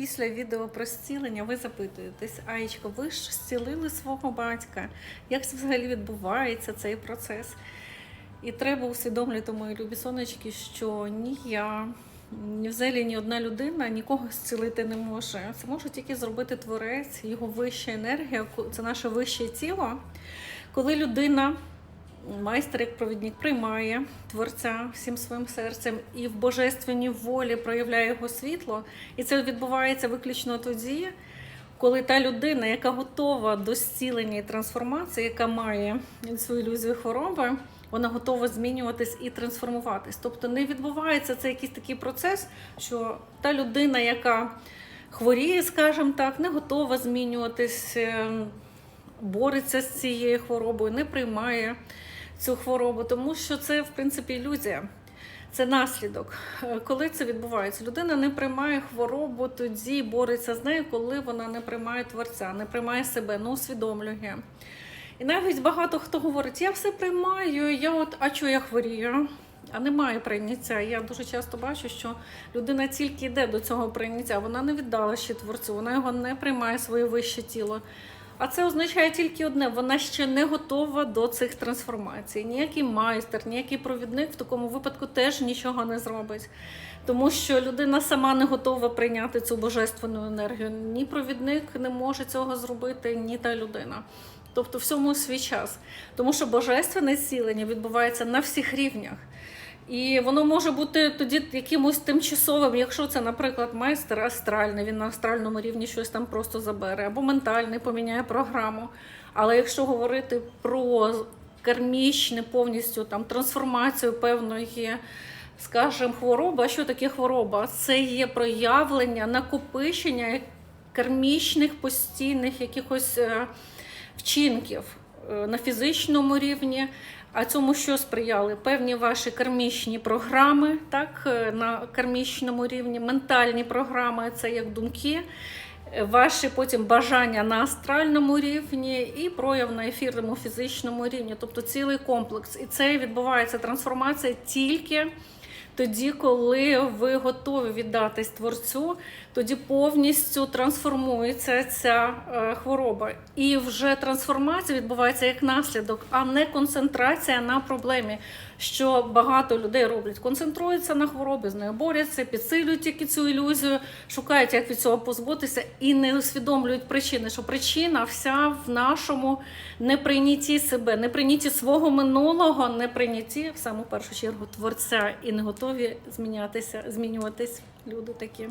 після відео про зцілення ви запитуєтесь, Аєчко, ви ж зцілили свого батька. Як це взагалі відбувається цей процес? І треба усвідомлювати, мої любі сонечки, що ні я, ні взагалі ні одна людина нікого зцілити не може. Це може тільки зробити творець, його вища енергія, це наше вище тіло. Коли людина майстер як провідник приймає творця всім своїм серцем і в божественній волі проявляє його світло. І це відбувається виключно тоді, коли та людина, яка готова до зцілення і трансформації, яка має цю ілюзію хвороби, вона готова змінюватись і трансформуватись. Тобто не відбувається це якийсь такий процес, що та людина, яка хворіє, скажімо так, не готова змінюватись, е, бореться з цією хворобою, не приймає цю хворобу, тому що це, в принципі, ілюзія. Це наслідок. Е, Коли це відбувається, людина не приймає хворобу, тоді бореться з нею, коли вона не приймає творця, не приймає себе, не усвідомлює. І навіть багато хто говорить: я все приймаю, я от, а чого я хворію? А немає прийняття. Я дуже часто бачу, що людина тільки йде до цього прийняття, вона не віддала ще творцю, вона його не приймає своє вище тіло. А це означає тільки одне: вона ще не готова до цих трансформацій. Ніякий майстер, ніякий провідник в такому випадку теж нічого не зробить. Тому що людина сама не готова прийняти цю божественну енергію. Ні провідник не може цього зробити, ні та людина. Тобто всьому свій час. Тому що божественне зцілення відбувається на всіх рівнях. І воно може бути тоді якимось тимчасовим, якщо це, наприклад, майстер астральний, він на астральному рівні щось там просто забере, або ментальний поміняє програму. Але якщо говорити про кармічне повністю там трансформацію певної, скажімо, хвороби, а що таке хвороба? Це є проявлення, накопичення кармічних постійних якихось е, вчинків на фізичному рівні. А цьому що сприяли? Певні ваші кармічні програми, так, е, на кармічному рівні, ментальні програми, це як думки, е, ваші потім бажання на астральному рівні і прояв на ефірному фізичному рівні, тобто цілий комплекс. І це відбувається трансформація тільки. Тоді, коли ви готові віддатись творцю, тоді повністю трансформується ця е, хвороба. І вже трансформація відбувається як наслідок, а не концентрація на проблемі, що багато людей роблять. Концентруються на хворобі, з нею борються, підсилюють тільки цю ілюзію, шукають, як від цього позбутися, і не усвідомлюють причини, що причина вся в нашому неприйнятті себе, неприйнятті свого минулого, неприйнятті в саму першу чергу творця і не готові змінятися, змінюватись люди такі.